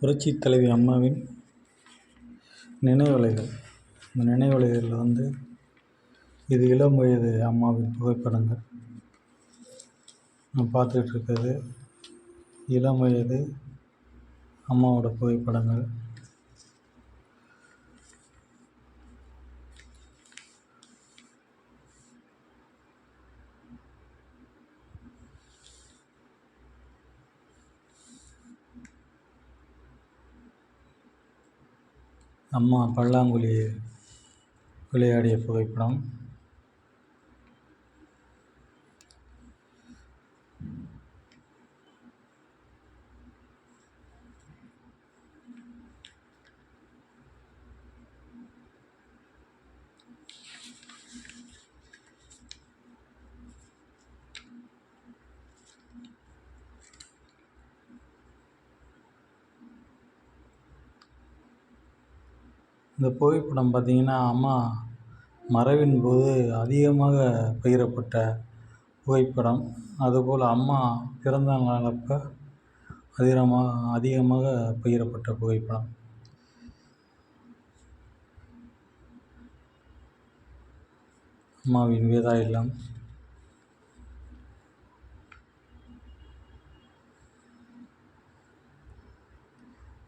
புரட்சித் தலைவி அம்மாவின் நினைவலைகள். இந்த நினைவலைகளில் வந்து இது இளம் வயது அம்மாவின் புகைப்படங்கள். நான் பார்த்துக்கிட்டு இருக்கிறது இளம் வயது அம்மாவோட புகைப்படங்கள். அம்மா பல்லாங்குழி விளையாடிய புகைப்படம். இந்த புகைப்படம் பார்த்தீங்கன்னா அம்மா மறைவின் போது அதிகமாக பகிரப்பட்ட புகைப்படம். அதுபோல் அம்மா பிறந்த நாள் அப்போ அதிகமாக அதிகமாக பகிரப்பட்ட புகைப்படம். அம்மாவின் வேதா இல்லம்.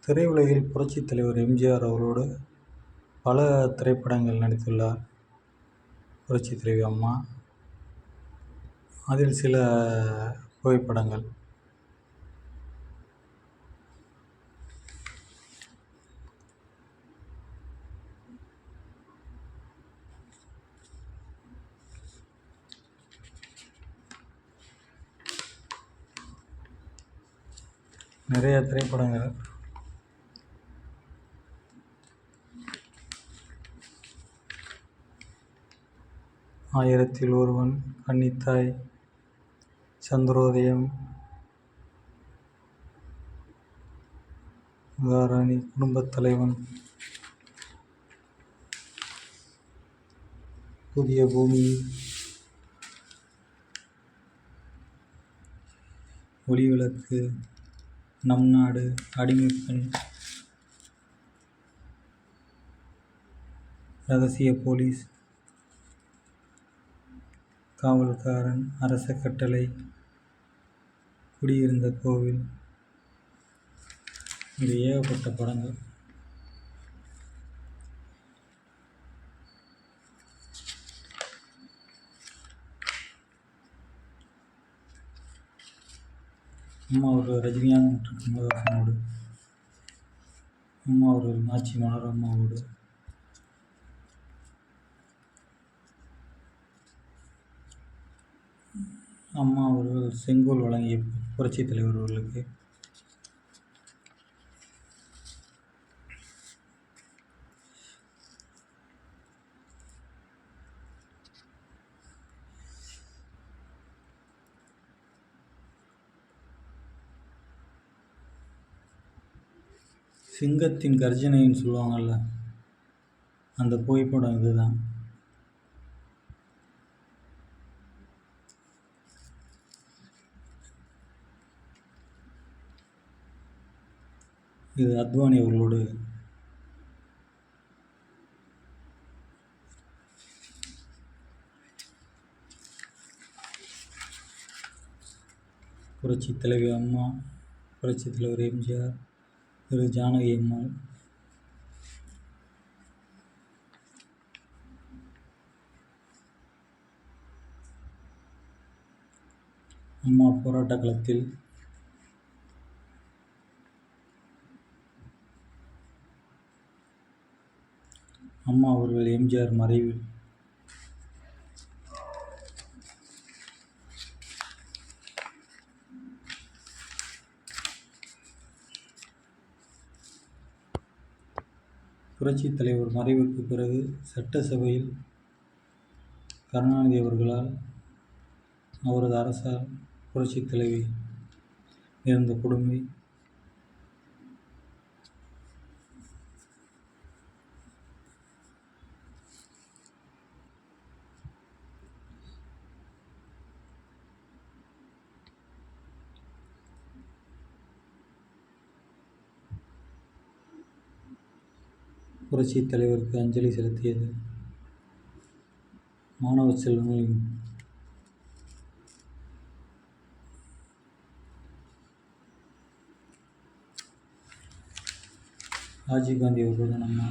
திரையுலகில் புரட்சித் தலைவர் எம்ஜிஆர் அவரோடு பல திரைப்படங்கள் நடித்துள்ளார். புரட்சி தலைவி அம்மா. அதில் சில புகைப்படங்கள். நிறைய திரைப்படங்கள் ஆயிரத்தில் ஒருவன் கன்னித்தாய். சந்திரோதயம். மகாராணி குடும்பத் தலைவன் புதிய பூமி. ஒளிவிளக்கு நம் நாடு அடிமைப்பெண் ரகசிய போலீஸ். காவல்காரன் அரச கட்டளை குடியிருந்த கோவில். இது ஏகப்பட்ட படங்கள். அம்மா ஒரு ரஜினிகாந்த் மற்றும் கமலஹாசனோடு அம்மா ஒரு நாச்சி மனோரமாவோடு அம்மா அவர்கள் செங்கோல் வழங்கிய புரட்சித் தலைவர் அவர்களுக்கு. சிங்கத்தின் கர்ஜனைன்னு சொல்லுவாங்கள்ல அந்த புகைப்படம் இதுதான். இது அத்வானி அவர்களோடு. புரட்சி தலைவி அம்மா புரட்சி தலைவர் எம்ஜிஆர் திரு ஜானகி அம்மாள் அம்மா போராட்ட களத்தில் அம்மா அவர்கள் எம்ஜிஆர் மறைவில். புரட்சித் தலைவர் மறைவுக்கு பிறகு சட்டசபையில் கருணாநிதி அவர்களால் அவரது அரசால் புரட்சித் தலைவி நேர்ந்த கொடுமை புரட்சித் தலைவருக்கு அஞ்சலி செலுத்தியது. மாணவ செல்வங்களின் ராஜீவ்காந்தி அவர்களுடன் அம்மா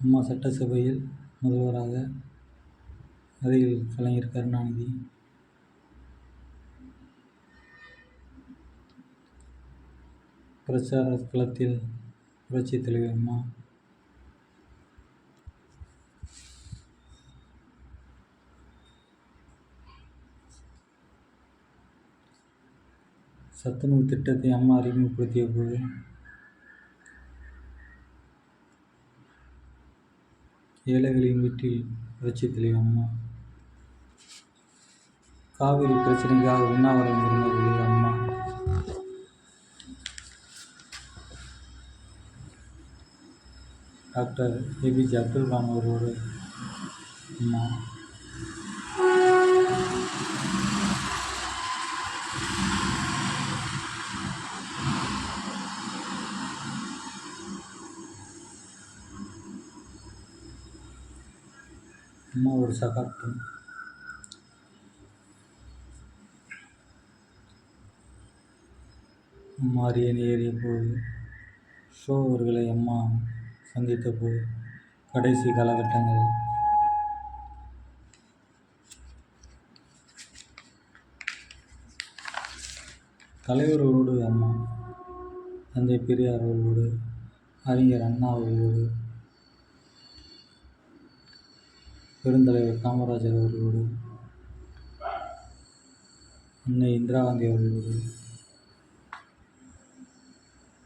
அம்மா சட்டசபையில் முதல்வராக அருகில் கலைஞர் கருணாநிதி பிரச்சார களத்தில் புரட்சி தலைவி அம்மா சத்துணவு திட்டத்தை அம்மா அறிமுகப்படுத்திய போது ஏழைகளின் வீட்டில் புரட்சி தலைவர் அம்மா. காவிரி பிரச்சனைக்காக உண்ணாவிரதம் இருந்த பொழுது அம்மா டாக்டர் ஏபிஜே அப்துல் கலாம் அவர்களோடு அம்மா அம்மா ஒரு சகாப்தம். அம்மா அரியணை ஏறிய போது ஷோ அவர்களை அம்மா சந்தித்த போது கடைசி காலகட்டங்கள். தலைவர்களோடு அம்மா தந்தை பெரியார் அவர்களோடு அறிஞர் அண்ணா அவர்களோடு பெருந்தலைவர் காமராஜர் அவர்களோடு அன்னை இந்திரா காந்தி அவர்களோடு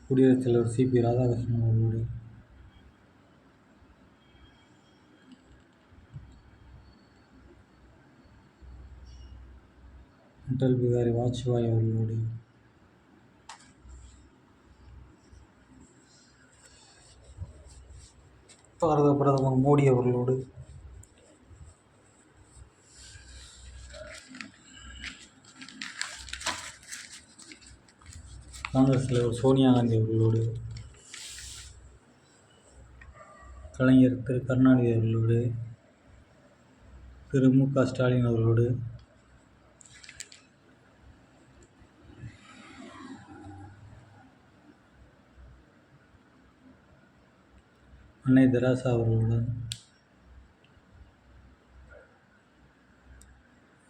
குடியரசுத் தலைவர் சிபி ராதாகிருஷ்ணன் அவர்களோடு அடல் பிகாரி வாஜ்பாய் அவர்களோடு. பாரத பிரதமர் மோடி அவர்களோடு. காங்கிரஸ் தலைவர் சோனியா காந்தி அவர்களோடு. கலைஞர் திரு கருணாநிதி அவர்களோடு. திரு மு க ஸ்டாலின் அவர்களோடு. அன்னை தெராசா அவர்களுடன்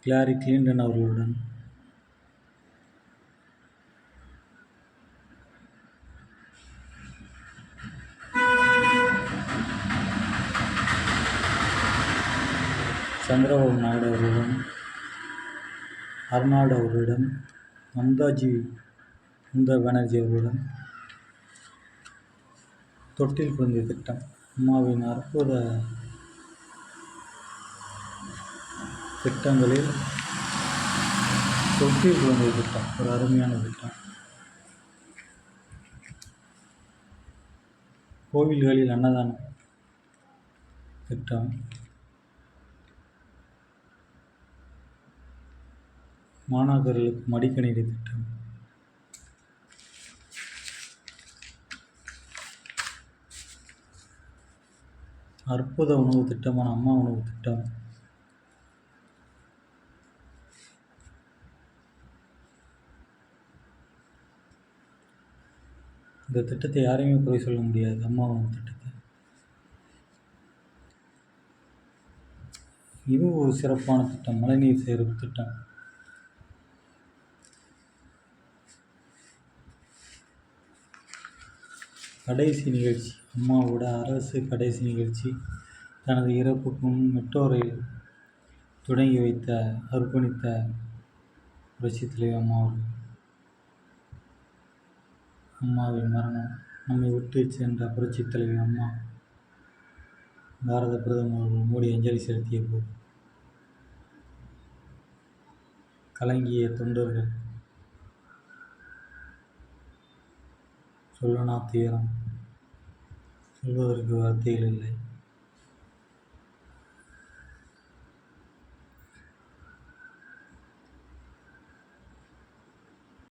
கிளாரி கிளின்டன் அவர்களுடன் சந்திரபாபு நாயுடு அவர்களிடம் அர்னால்டு அவர்களிடம் மம்தாஜி மம்தா பானர்ஜி அவர்களுடன் தொட்டில் குழந்தை திட்டம். அம்மாவின் அற்புத திட்டங்களில் தொட்டில் குழந்தை திட்டம் ஒரு அருமையான திட்டம். கோவில்களில் அன்னதானம் திட்டம். மாணாக்கர்களுக்கு மடிக்கணினி திட்டம். அற்புத உணவு திட்டமான அம்மா உணவு திட்டம். இந்த திட்டத்தை யாரையுமே குறை சொல்ல முடியாது. அம்மா உணவு திட்டத்தை. இதுவும் ஒரு சிறப்பான திட்டம். மழைநீர் சேர்ப்பு திட்டம். கடைசி நிகழ்ச்சி. அம்மாவோட அரசு கடைசி நிகழ்ச்சி. தனது இறப்புக்கும் முன் மெட்ரோ ரயில் தொடங்கி வைத்த அர்ப்பணித்த புரட்சித் தலைவர் அம்மா அம்மாவின் மரணம் நம்மை விட்டு சென்ற புரட்சித் தலைவி அம்மா. பாரத பிரதமர் மோடி அஞ்சலி செலுத்திய போது. கலங்கிய தொண்டர்கள் சொல்லனா துயரம். சொல்வதற்கு வார்த்தைகள் இல்லை.